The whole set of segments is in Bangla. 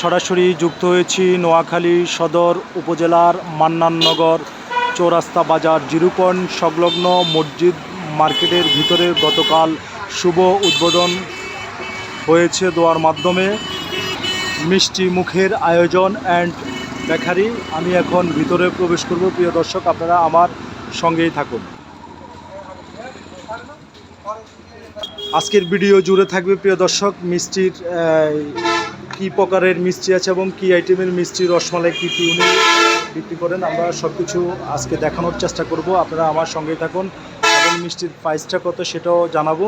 সরাসরি যুক্ত হয়েছি নোয়াখালী সদর উপজেলার মান্নাননগর চৌরাস্তা বাজার জিরো পয়েন্ট সংলগ্ন মসজিদ মার্কেটের ভিতরে গতকাল শুভ উদ্বোধন হয়েছে দোয়ার মাধ্যমে। মিষ্টি মুখের আয়োজন অ্যান্ড বেকারি। আমি এখন ভিতরে প্রবেশ করব। প্রিয় দর্শক, আপনারা আমার সঙ্গেই থাকুন। আজকের ভিডিও জুড়ে থাকবে প্রিয় দর্শক, মিষ্টির কি প্রকারের মিষ্টি আছে এবং কি আইটেমের মিষ্টি রসমালাই কী কী উনি বিক্রি করেন আমরা সব কিছু আজকে দেখানোর চেষ্টা করব। আপনারা আমার সঙ্গে থাকুন। এবং মিষ্টির প্রাইসটা কত সেটাও জানাব।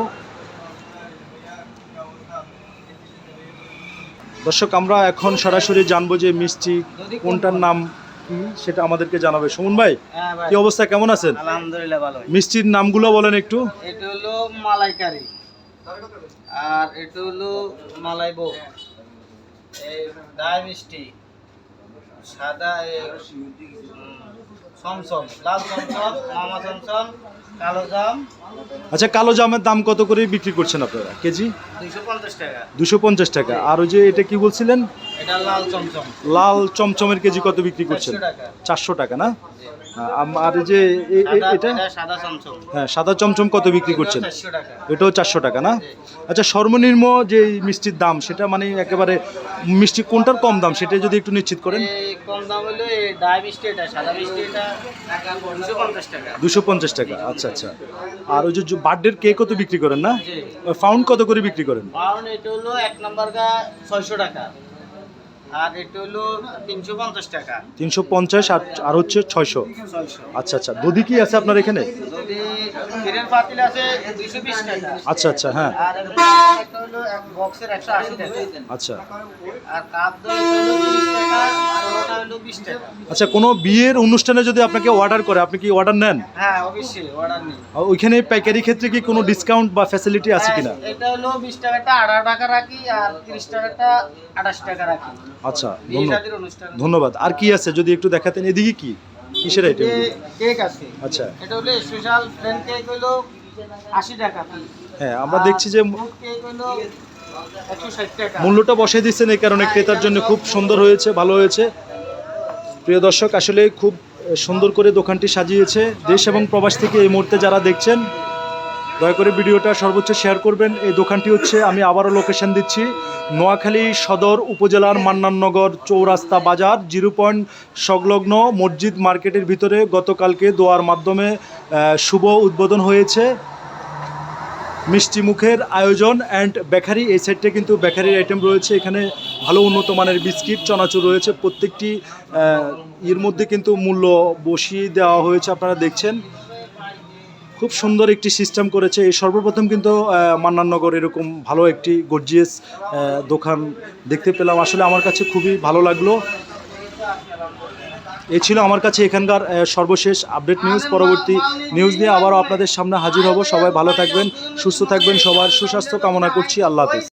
দর্শক আমরা এখন সরাসরি জানব যে মিষ্টি কোনটার নাম কি সেটা আমাদেরকে জানাবে। সুমন ভাই হ্যাঁ কি অবস্থা? কেমন আছেন? আলহামদুলিল্লাহ ভালো। মিষ্টির নামগুলো বলেন একটু। এটা হলো মালাইকারি। আর এটা হলো মালাই ডাই মিষ্টি। সাদা চমচম লাল চমচম মামা চমচম কালো জাম। আচ্ছা কালো জামের দাম কত করে বিক্রি করছেন আপনারা? কেজি? দুশো পঞ্চাশ টাকা। দুশো পঞ্চাশ টাকা। আর ওই যে এটা কি বলছিলেন? লাল চমচমের কেজি কত বিক্রি করছেন? চারশো টাকা না? আর এই যে এটা? হ্যাঁ সাদা চমচম কত বিক্রি করছেন? এটাও চারশো টাকা না? আচ্ছা সর্বনিম্ন যে মিষ্টির দাম সেটা মানে একেবারে মিষ্টি কোনটার কম দাম সেটা যদি একটু নিশ্চিত করেন। দুশো পঞ্চাশ টাকা। আচ্ছা আচ্ছা। আর ওই যে বার্থডের কেক কত বিক্রি করেন না? ফাউন্ড কত করে বিক্রি করেন? কারণ এটা হলো এক নাম্বার ছয়শো টাকা। আর এটা হলো তিনশো পঞ্চাশ টাকা। তিনশো পঞ্চাশ আর আর হচ্ছে ছয়শো। আচ্ছা আচ্ছা। দধি কি আছে আপনার এখানে? ক্ষীরের পাতিল আছে দুইশো বিশ টাকা। আচ্ছা আচ্ছা হ্যাঁ। আর একটা একটা হলো এক বক্সের একশো আশি টাকা। আচ্ছা। আর কাপ আচ্ছা কোনো বিয়ের অনুষ্ঠানে যদি আপনাকে অর্ডার করে আপনি কি অর্ডার নেন? হ্যাঁ অবশ্যই অর্ডার নেই। ওইখানে পাইকারি ক্ষেত্রে কি কোনো ডিসকাউন্ট বা ফ্যাসিলিটি আছে কিনা? হ্যাঁ, এটা হলো বিশ টাকাটা আঠারো টাকা রাখি আর তিরিশ টাকাটা আঠাশ টাকা রাখি। আচ্ছা ধন্যবাদ। আর কি আছে যদি একটু দেখাতেন? এদিকে কি? কিসের আইটেম কেক আছে। আচ্ছা। এটা হলো স্পেশাল প্লেন কেক হলো আশি টাকা হ্যাঁ আমরা দেখছি যে কেক হলো মূল্যটা বসিয়ে দিচ্ছেন এই কারণে ক্রেতার জন্য খুব সুন্দর হয়েছে ভালো হয়েছে। প্রিয় দর্শক আসলে খুব সুন্দর করে দোকানটি সাজিয়েছে। দেশ এবং প্রবাস থেকে এই মুহূর্তে যারা দেখছেন দয়া করে ভিডিওটা সর্বোচ্চ শেয়ার করবেন। এই দোকানটি হচ্ছে আমি আবারও লোকেশন দিচ্ছি। নোয়াখালী সদর উপজেলার মান্নাননগর চৌরাস্তা বাজার, জিরো পয়েন্ট সংলগ্ন মসজিদ মার্কেটের ভিতরে গতকালকে দোয়ার মাধ্যমে শুভ উদ্বোধন হয়েছে। মিষ্টি মুখের আয়োজন অ্যান্ড বেকারি এই সাইডটা কিন্তু বেকারির আইটেম রয়েছে। এখানে ভালো উন্নত মানের বিস্কিট, চনাচুর রয়েছে। প্রত্যেকটি এর মধ্যে কিন্তু মূল্য বসিয়ে দেওয়া হয়েছে, আপনারা দেখছেন। খুব সুন্দর একটি সিস্টেম করেছে। এই সর্বপ্রথম কিন্তু মান্নাননগর এরকম ভালো একটি গর্জিয়াস দোকান দেখতে পেলাম। আসলে আমার কাছে খুবই ভালো লাগল। এ ছিল আমার কাছে এখানকার সর্বশেষ আপডেট নিউজ পরবর্তী নিউজ নিয়ে আবারও আপনাদের সামনে হাজির হব। সবাই ভালো থাকবেন, সুস্থ থাকবেন, সবার সুস্বাস্থ্য কামনা করছি। আল্লাহ হাফিজ।